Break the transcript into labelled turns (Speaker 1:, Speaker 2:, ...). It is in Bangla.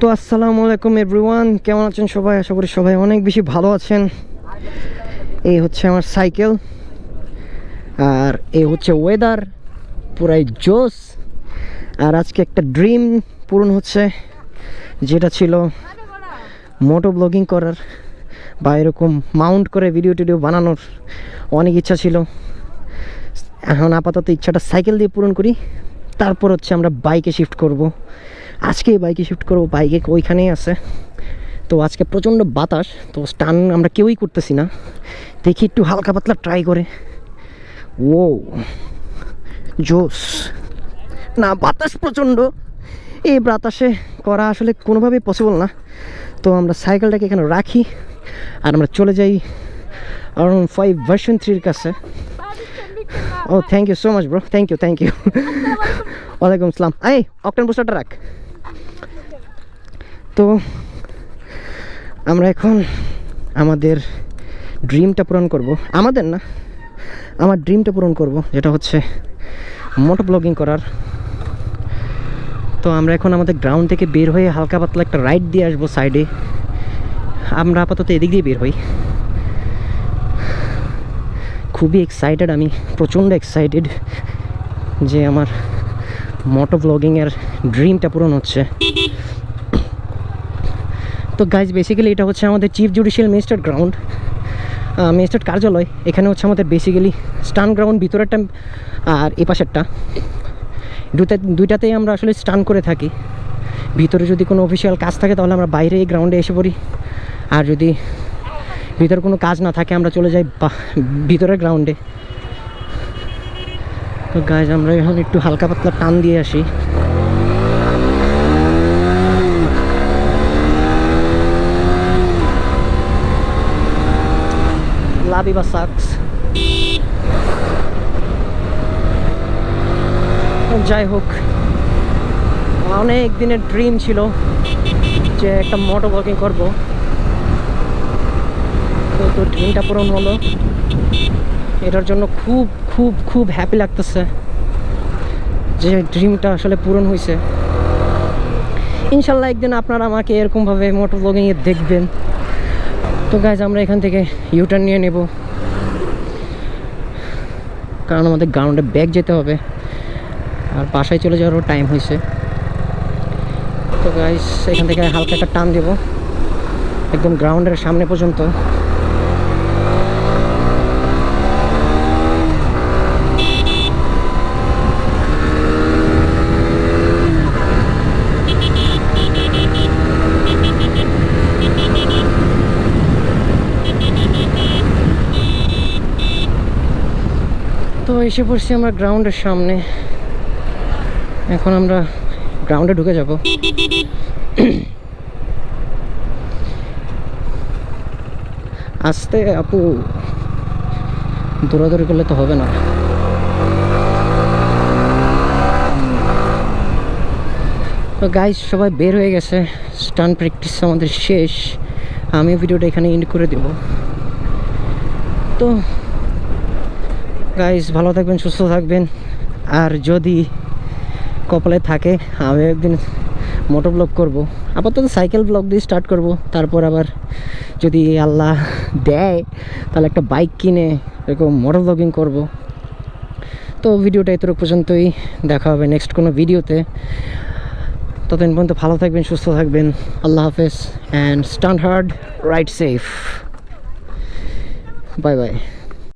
Speaker 1: তো আসসালামু আলাইকুম এভরিওয়ান, কেমন আছেন সবাই? আশা করি সবাই অনেক বেশি ভালো আছেন। এই হচ্ছে আমার সাইকেল, আর এই হচ্ছে ওয়েদার পুরাই জোস আর আজকে একটা ড্রিম পূরণ হচ্ছে, যেটা ছিল মোটো ব্লগিং করার, বা এরকম মাউন্ট করে ভিডিও টিডিও বানানোর অনেক ইচ্ছা ছিল। এখন আপাতত ইচ্ছাটা সাইকেল দিয়ে পূরণ করি, তারপর হচ্ছে আমরা বাইকে শিফট করব। আজকে বাইকে শিফট করব বাইকে ওইখানেই আছে। তো আজকে প্রচণ্ড বাতাস তো স্টান আমরা কেউই করতেছি না। দেখি একটু হালকা পাতলা ট্রাই করে। ও জোস না বাতাস প্রচণ্ড। এই বাতাসে করা আসলে কোনোভাবেই পসিবল না। তো আমরা সাইকেলটাকে এখানে রাখি আর আমরা চলে যাই অরুণ ফাইভ ভার্সন থ্রির কাছে। ও thank you so much bro thank you thank you ওয়ালাইকুম আসসালাম। এই অকটেন বুস্টারটা রাখ। তো আমরা এখন আমাদের ড্রিমটা পূরণ করব। আমাদের না, আমার ড্রিমটা পূরণ করব, যেটা হচ্ছে মোটো ব্লগিং করার। তো আমরা এখন আমাদের গ্রাউন্ড থেকে বের হয়ে হালকা পাতলা একটা রাইড দিয়ে আসব সাইডে আমরা আপাতত এদিক দিয়ে বের হই। খুবই এক্সাইটেড আমি প্রচণ্ড এক্সাইটেড যে আমার মোটো ব্লগিংয়ের ড্রিমটা পূরণ হচ্ছে। তো গাইজ বেসিক্যালি এটা হচ্ছে আমাদের chief judicial magistrate ground magistrate কার্যালয়, এখানে হচ্ছে আমাদের বেসিক্যালি স্টান গ্রাউন্ড ভিতরেরটা আর এ পাশেরটা দুটা দুইটাতেই আমরা আসলে স্টান করে থাকি। ভিতরে যদি কোনো অফিসিয়াল কাজ থাকে, তাহলে আমরা বাইরে এই গ্রাউন্ডে এসে পড়ি। আর যদি ভিতরে কোনো কাজ না থাকে, আমরা চলে যাই ভিতরের গ্রাউন্ডে তো গাছ আমরা এখন একটু হালকা পাতলা টান দিয়ে আসি। লাভি বা সাকস যাই হোক, অনেক দিনের ড্রিম ছিল যে একটা মোটর ওয়াকিং করব। তো ড্রিমটা পূরণ হলো। এটার জন্য খুব খুব খুব হ্যাপি লাগতেছে যে ড্রিমটা আসলে পূরণ হয়েছে ইনশাল্লাহ একদিন আপনারা আমাকে এরকমভাবে মোটর ব্লগিংয়ে দেখবেন। তো গাইজ আমরা এখান থেকে ইউটার্ন নিয়ে নেব। কারণ আমাদের গ্রাউন্ডে ব্যাগ যেতে হবে। আর বাসায় চলে যাওয়ারও টাইম হয়েছে তো গাইজ এখান থেকে হালকা একটা টান দেবো। একদম গ্রাউন্ডের সামনে পর্যন্ত। তো এসে পড়ছি আমরা গ্রাউন্ডের সামনে। এখন আমরা গ্রাউন্ডে ঢুকে যাব। আসতে আপু, দৌড়াদৌড়ি করলে তো হবে না। তো গাইজ সবাই বের হয়ে গেছে। স্টান প্র্যাকটিস আমাদের শেষ। আমি ভিডিওটা এখানে এন্ড করে দেব। তো গাইজ ভালো থাকবেন, সুস্থ থাকবেন। আর যদি কপালে থাকে, আমি একদিন মোটর ব্লগ করব। আপাতত সাইকেল ব্লগ দিয়ে স্টার্ট করব। তারপর আবার যদি আল্লাহ দেয়, তাহলে একটা বাইক কিনে এরকম মোটর ব্লগিং করব। তো ভিডিওটা এতটুকু পর্যন্তই। দেখা হবে নেক্সট কোনো ভিডিওতে। ততদিন পর্যন্ত ভালো থাকবেন, সুস্থ থাকবেন। আল্লাহ হাফেজ and stand hard right safe bye bye